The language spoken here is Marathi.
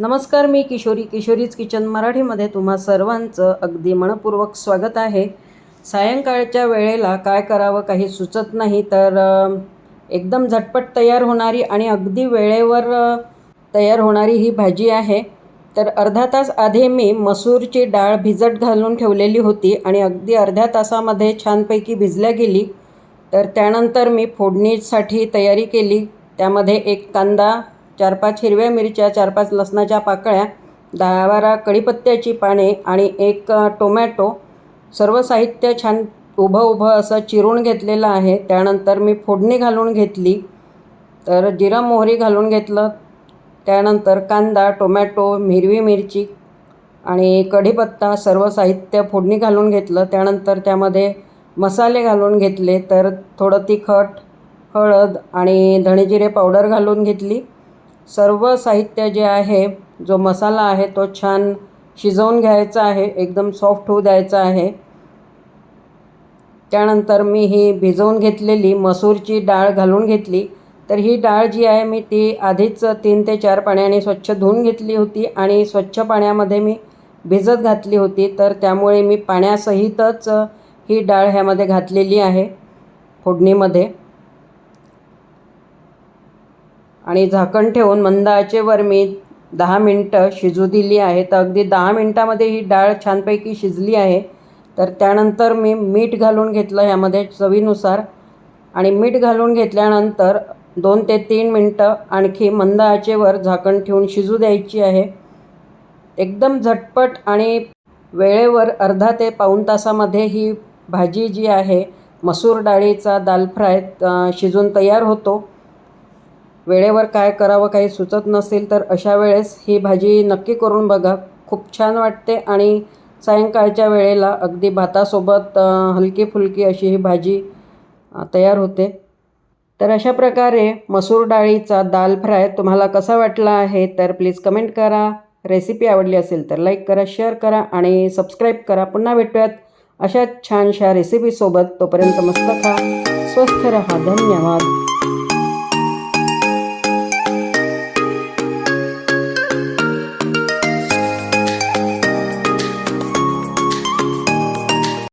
नमस्कार मी किशोरी. किशोरीज किचन मराठीमध्ये तुम्हा सर्वांचं अगदी मनपूर्वक स्वागत आहे. सायंकाळच्या वेळेला काय करावं काही सुचत नाही तर एकदम झटपट तयार होणारी आणि अगदी वेळेवर तयार होणारी ही भाजी आहे. तर अर्धा तास आधी मी मसूरची डाळ भिजत घालून ठेवलेली होती आणि अगदी अर्ध्या तासामध्ये छानपैकी भिजल्या गेली. तर त्यानंतर मी फोडणीसाठी तयारी केली. त्यामध्ये एक कांदा चार पाच हिरव्या मिरच्या चार पाच लसणाच्या पाकळ्या दहा बारा कढीपत्त्याची पाने आणि एक टोमॅटो सर्व साहित्य छान उभं उभं असं चिरून घेतलेलं आहे. त्यानंतर मी फोडणी घालून घेतली. तर जिरा मोहरी घालून घेतलं. त्यानंतर कांदा टोमॅटो हिरवी मिरची आणि कढीपत्ता सर्व साहित्य फोडणी घालून घेतलं. त्यानंतर त्यामध्ये मसाले घालून घेतले. तर थोडं तिखट हळद आणि धणेजिरे पावडर घालून घेतली. सर्व साहित्य जे आहे जो मसाला आहे तो छान शिजवून घ्यायचा आहे एकदम सॉफ्ट होऊ द्यायचा आहे. त्यानंतर मी ही भिजवून घेतलेली मसूरची डाळ घालून घेतली. तर ही डाळ जी आहे मी ती आधीच तीन ते चार पाण्याने स्वच्छ धुवून घेतली होती आणि स्वच्छ पाण्यामध्ये मी भिजत घातली होती. तर त्यामुळे मी पाण्यासहितच ही डाळ ह्यामध्ये घातलेली आहे फोडणीमध्ये. आणि झाकण ठेवून मंद आचेवर मी दहा मिनटं शिजू दिली आहे. तर अगदी दहा मिनटामध्ये ही डाळ छानपैकी शिजली आहे. तर त्यानंतर मी मीठ घालून घेतलं ह्यामध्ये चवीनुसार. आणि मीठ घालून घेतल्यानंतर दोन ते तीन मिनटं आणखी मंद आचेवर झाकण ठेवून शिजू द्यायची आहे. एकदम झटपट आणि वेळेवर अर्धा ते पाऊण तासामध्ये ही भाजी जी आहे मसूर डाळीचा दाल फ्राय शिजून तयार होतो. वेळेवर काय करावं काही सुचत नसेल तर अशा वेळेस ही भाजी नक्की करून बघा. खूप छान वाटते आणि सायंकाळच्या वेळेला अगदी भातासोबत हलकी फुलकी अशी ही भाजी तयार होते. तर अशा प्रकारे मसूर डाळीचा दाल फ्राय तुम्हाला कसा वाटला आहे तर प्लीज कमेंट करा. रेसिपी आवडली असेल तर लाईक करा शेअर करा आणि सबस्क्राईब करा. पुन्हा भेटूयात अशा छानशा रेसिपीसोबत तोपर्यंत मस्त खा स्वस्थ रहा. धन्यवाद.